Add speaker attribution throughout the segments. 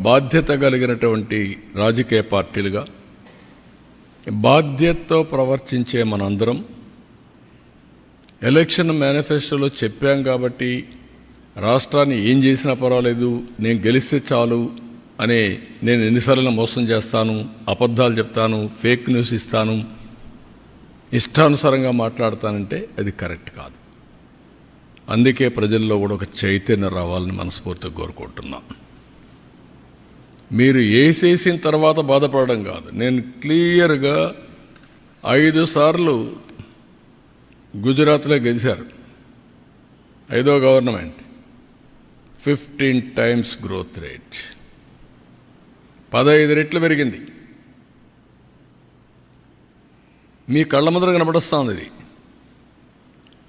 Speaker 1: బాధ్యత కలిగినటువంటి రాజకీయ పార్టీలుగా బాధ్యతతో ప్రవర్తించే మనందరం ఎలక్షన్ మేనిఫెస్టోలో చెప్పాం కాబట్టి రాష్ట్రాన్ని ఏం చేసినా పర్వాలేదు నేను గెలిస్తే చాలు అనే నేను ఎన్నిసార్లు మోసం చేస్తాను అబద్ధాలు చెప్తాను ఫేక్ న్యూస్ ఇస్తాను ఇష్టానుసారంగా మాట్లాడతానంటే అది కరెక్ట్ కాదు. అందుకే ప్రజల్లో కూడా ఒక చైతన్యం రావాలని మనస్ఫూర్తిగా కోరుకుంటున్నాం. మీరు వేసేసిన తర్వాత బాధపడడం కాదు. నేను క్లియర్గా ఐదు సార్లు గుజరాత్లో గెలిచారు. ఐదో government. Fifteen times growth rate. పదహైదు రెట్లు పెరిగింది. మీ కళ్ళ ముందర కనబడుస్తుంది ఇది.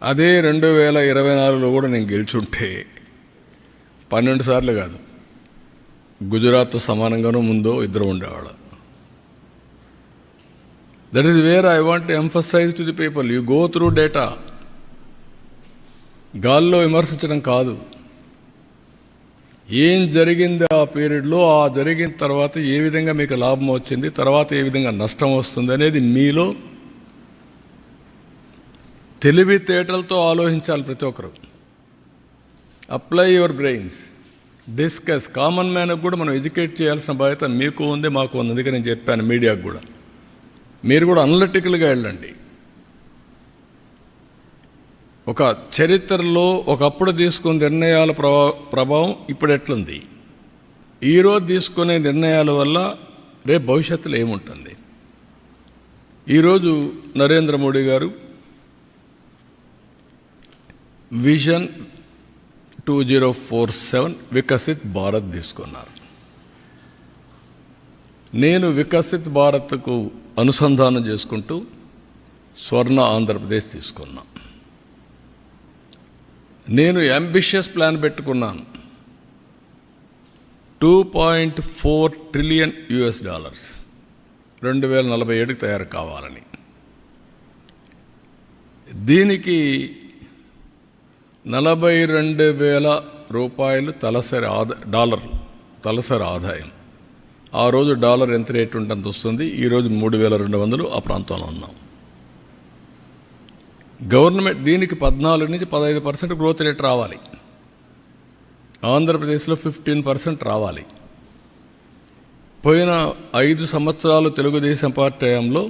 Speaker 1: అదే రెండు వేల ఇరవై నాలుగులో కూడా నేను గెలిచుంటే పన్నెండు సార్లు కాదు. గుజరాత్ సమానంగానూ ముందో ఇద్దరు ఉండేవాళ్ళు. That is where I want emphasize to the people you go through data గాల్లో విమర్శించడం కాదు. ఏం జరిగింది ఆ పీరియడ్లో ఆ జరిగిన తర్వాత ఏ విధంగా మీకు లాభం వచ్చింది తర్వాత ఏ విధంగా నష్టం వస్తుంది అనేది మీలో తెలివితేటలతో ఆలోచించాలి ప్రతి ఒక్కరు. Apply your brains discuss. Common మ్యాన్కి కూడా మనం ఎడ్యుకేట్ చేయాల్సిన బాధ్యత మీకు ఉంది మాకు ఉంది. అందుకే నేను చెప్పాను మీడియాకు కూడా. మీరు కూడా అనలిటికల్గా వెళ్ళండి. ఒక చరిత్రలో ఒకప్పుడు తీసుకున్న నిర్ణయాల ప్రభా ప్రభావం ఇప్పుడు ఎట్లుంది? ఈరోజు తీసుకునే నిర్ణయాల వల్ల రేపు భవిష్యత్తులో ఏముంటుంది? ఈరోజు నరేంద్ర మోడీ గారు vision two zero four seven Viksit Bharat తీసుకున్నారు. నేను వికసిత్ భారత్కు అనుసంధానం చేసుకుంటూ స్వర్ణ ఆంధ్రప్రదేశ్ తీసుకున్నా. నేను అంబిషియస్ ప్లాన్ పెట్టుకున్నాను. Two point four trillion US dollars రెండు వేల నలభై ఏడుకి తయారు కావాలని. దీనికి నలభై రెండు వేల రూపాయలు తలసరి ఆదా డాలర్లు తలసరి ఆదాయం. ఆ రోజు డాలర్ ఎంత రేటు ఉంటుంది వస్తుంది. ఈరోజు మూడు వేల రెండు వందలు ఆ ప్రాంతంలో ఉన్నాం. గవర్నమెంట్ దీనికి పద్నాలుగు నుంచి పదహైదు పర్సెంట్ గ్రోత్ రేట్ రావాలి. ఆంధ్రప్రదేశ్లో ఫిఫ్టీన్ పర్సెంట్ రావాలి. పోయిన ఐదు సంవత్సరాలు తెలుగుదేశం పార్టీ హయాంలో